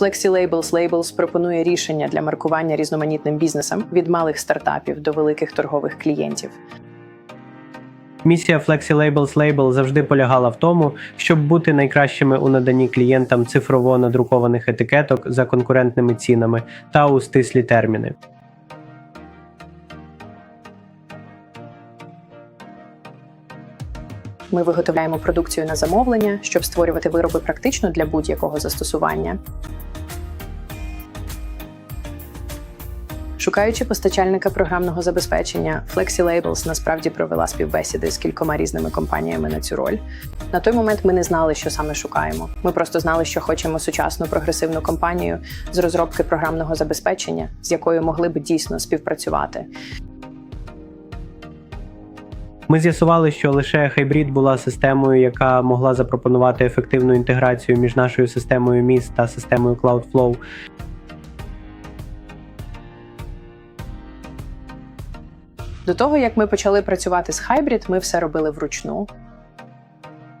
Flexi Labels Labels пропонує рішення для маркування різноманітним бізнесам від малих стартапів до великих торгових клієнтів. Місія Flexi Labels Label завжди полягала в тому, щоб бути найкращими у наданні клієнтам цифрово надрукованих етикеток за конкурентними цінами та у стислі терміни. Ми виготовляємо продукцію на замовлення, щоб створювати вироби практично для будь-якого застосування. Шукаючи постачальника програмного забезпечення, Flexi Labels насправді провела співбесіди з кількома різними компаніями на цю роль. На той момент ми не знали, що саме шукаємо. Ми просто знали, що хочемо сучасну прогресивну компанію з розробки програмного забезпечення, з якою могли б дійсно співпрацювати. Ми з'ясували, що лише Hybrid була системою, яка могла запропонувати ефективну інтеграцію між нашою системою MIS та системою Cloudflow. До того як ми почали працювати з Hybrid, ми все робили вручну.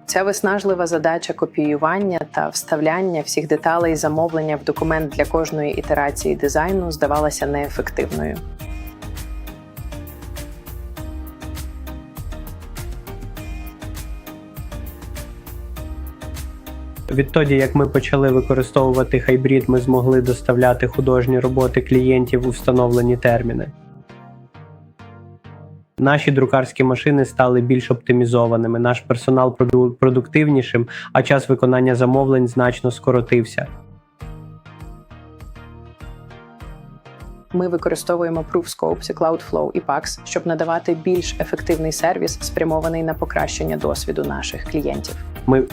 Ця виснажлива задача копіювання та вставляння всіх деталей замовлення в документ для кожної ітерації дизайну здавалася неефективною. Відтоді, як ми почали використовувати Hybrid, ми змогли доставляти художні роботи клієнтів у встановлені терміни. Наші друкарські машини стали більш оптимізованими, наш персонал проду- продуктивнішим, а час виконання замовлень значно скоротився. Ми використовуємо ProofScopes, Cloudflow і Pax, щоб надавати більш ефективний сервіс, спрямований на покращення досвіду наших клієнтів. Ми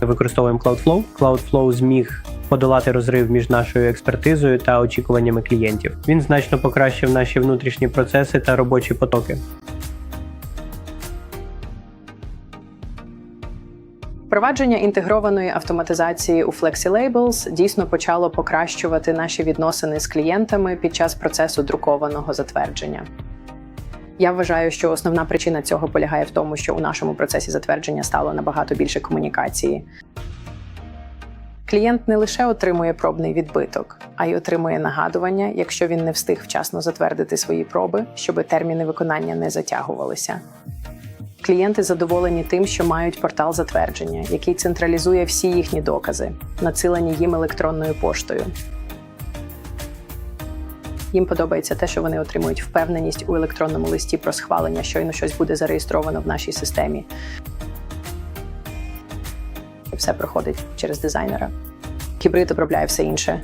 використовуємо Cloudflow. Cloudflow зміг подолати розрив між нашою експертизою та очікуваннями клієнтів. Він значно покращив наші внутрішні процеси та робочі потоки. Впровадження інтегрованої автоматизації у Flexi Labels дійсно почало покращувати наші відносини з клієнтами під час процесу друкованого затвердження. Я вважаю, що основна причина цього полягає в тому, що у нашому процесі затвердження стало набагато більше комунікації. Клієнт не лише отримує пробний відбиток, а й отримує нагадування, якщо він не встиг вчасно затвердити свої проби, щоб терміни виконання не затягувалися. Клієнти задоволені тим, що мають портал затвердження, який централізує всі їхні докази, надсилані їм електронною поштою. Їм подобається те, що вони отримують впевненість у електронному листі про схвалення, щойно щось буде зареєстровано в нашій системі. Все проходить через дизайнера. Гібрид обробляє все інше.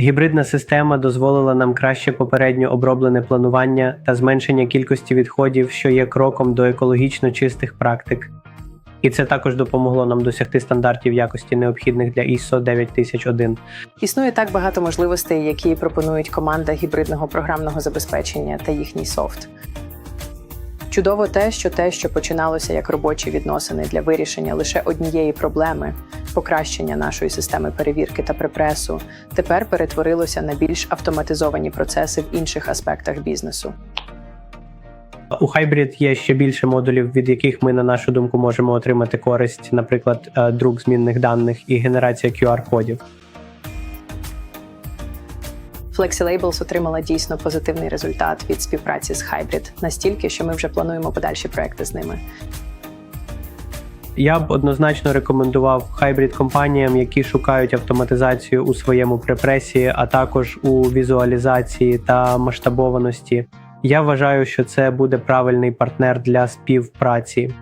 Гібридна система дозволила нам краще попередньо оброблене планування та зменшення кількості відходів, що є кроком до екологічно чистих практик. І це також допомогло нам досягти стандартів якості необхідних для ISO 9001. Існує так багато можливостей, які пропонують команда гібридного програмного забезпечення та їхній софт. Чудово те, що те, що починалося як робочі відносини для вирішення лише однієї проблеми покращення нашої системи перевірки та препресу, тепер перетворилося на більш автоматизовані процеси в інших аспектах бізнесу. У Hybrid є ще більше модулів, від яких ми, на нашу думку, можемо отримати користь, наприклад, е, друк змінних даних і генерація QR-кодів. Flexi Labels отримала дійсно позитивний результат від співпраці з Hybrid, настільки, що ми вже плануємо подальші проекти з ними. Я б однозначно рекомендував хайбрид компаніям, які шукають автоматизацію у своєму препресії, а також у візуалізації та масштабованості. Я вважаю, що це буде правильний партнер для співпраці.